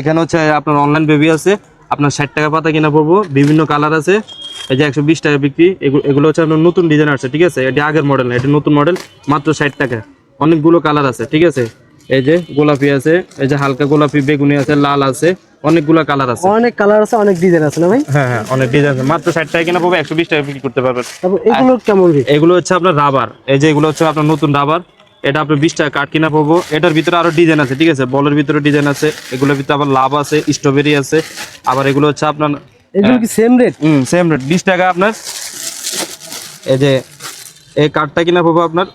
এখানে হচ্ছে আপনার অনলাইন বেবি আছে। আপনার ষাট টাকা পাতা কিনা পড়ব। বিভিন্ন কালার আছে। এই যে একশো বিশ টাকা বিক্রি। এগুলো হচ্ছে আপনার নতুন ডিজাইন আছে ঠিক আছে? এটি আগের মডেল না এটি নতুন মডেল মাত্র ষাট টাকা। অনেকগুলো কালার আছে ঠিক আছে? এই যে গোলাপি আছে এই যে হালকা গোলাপি বেগুনি আছে লাল আছে অনেকগুলো কালার আছে। অনেক কালার আছে অনেক ডিজাইন আছে না ভাই? হ্যাঁ হ্যাঁ অনেক ডিজাইন আছে। মাত্র ষাট টাকা কিনা পড়ব একশো বিশ টাকা বিক্রি করতে পারবেন। তারপর এগুলো কেমন এগুলো হচ্ছে আপনার রাবার এই যে এগুলো হচ্ছে আপনার নতুন রাবার এটা আপনার বিশ টাকা কাঠ কিনা পাবো। এটার ভিতরে আরও ডিজাইন আছে ঠিক আছে? বলের ভিতরে ডিজাইন আছে এগুলোর ভিতরে আবার লাভ আছে স্ট্রবেরি আছে আবার এগুলো হচ্ছে আপনার এগুলো কি same rate hmm same rate বিশ টাকা আপনার এই যে এই কাঠটা কিনা পাবো আপনার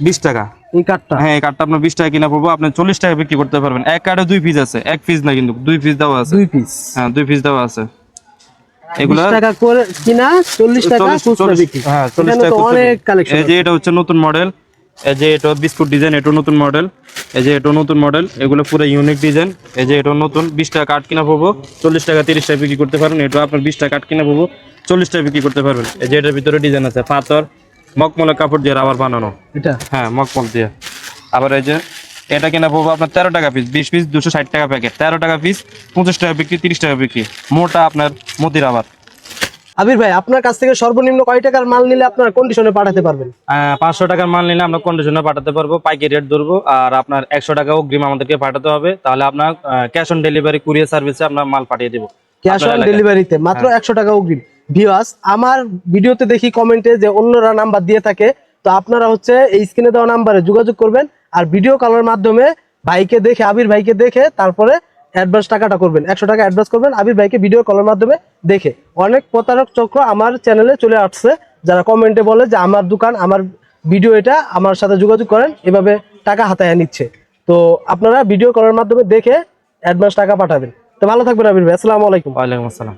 বিশ টাকা। এই কাঠটা? হ্যাঁ এই কাঠটা আপনার বিশ টাকা কিনা পাবো আপনি চল্লিশ টাকা বিক্রি করতে পারবেন। এক কাঠে দুই পিস আছে এক পিস না কিন্তু দুই পিস দেওয়া আছে। দুই পিস হ্যাঁ দুই পিস দেওয়া আছে। এগুলো টাকা করে কিনা চল্লিশ টাকা হ্যাঁ, চল্লিশ টাকা অনেক কালেকশন এই যে এটা হচ্ছে নতুন মডেল এই যে এটা বিস্কুট ডিজাইন এটা নতুন মডেল এই যে এটা নতুন মডেল এগুলো পুরো ইউনিক ডিজাইন এই যে এটা নতুন বিশ টাকা কাঠ কিনা পাবো। চল্লিশ টাকা তিরিশ টাকা বিক্রি করতে পারবেন। এটা আপনার বিশ টাকা কাঠ কিনা পাবো। চল্লিশ টাকা বিক্রি করতে পারবেন। এই যে এটার ভিতরে ডিজাইন আছে পাথর মকমলের কাপড় দিয়ে আবার বানানো। এটা? হ্যাঁ মকমল দিয়ে। আবার এই যে এটা কিনা পাবো আপনার তেরো টাকা পিস বিশ পিস দুশো ষাট টাকা প্যাকেট তেরো টাকা পিস পঁচিশ টাকা বিক্রি তিরিশ টাকা বিক্রি। মোটা আপনার মতির আবার আবির ভাই আপনার কাছ থেকে সর্বনিম্ন কয় টাকার মাল নিলে আপনার কন্ডিশনে পাঠাতে পারবেন? পাঁচশো টাকার মাল নিলে আমরা কন্ডিশনে পাঠাতে পারব পাইকারি রেট ধরবো আর আপনার একশো টাকা অগ্রিম আমাদেরকে পাঠাতে হবে। তাহলে আপনার ক্যাশ অন ডেলিভারি কুরিয়ার সার্ভিসে আপনার মাল পাঠিয়ে দেবো। ক্যাশ অন ডেলিভারিতে মাত্র একশো টাকা অগ্রিম। ভিউয়ার্স আমার ভিডিওতে দেখি কমেন্টে যে অন্যরা নাম্বার দিয়ে থাকে তো আপনারা হচ্ছে এই স্ক্রিনে দেওয়া নাম্বারে যোগাযোগ করবেন আর ভিডিও কলের মাধ্যমে ভাইকে দেখে আবির ভাইকে দেখে তারপরে অ্যাডভান্স টাকাটা করবেন। একশো টাকা অ্যাডভান্স করবেন। আবির ভাইকে ভিডিও কলের মাধ্যমে দেখে। অনেক প্রতারক চক্র আমার চ্যানেলে চলে আসছে। যারা কমেন্টে বলে যে, আমার দোকান, আমার ভিডিও এটা, আমার সাথে যোগাযোগ করেন। এভাবে টাকা হাতায় নিচ্ছে। তো আপনারা ভিডিও কলের মাধ্যমে দেখে অ্যাডভান্স টাকা পাঠাবেন। তো ভালো থাকবেন আবির ভাই। আসসালামু আলাইকুম। ওয়ালাইকুম আসসালাম।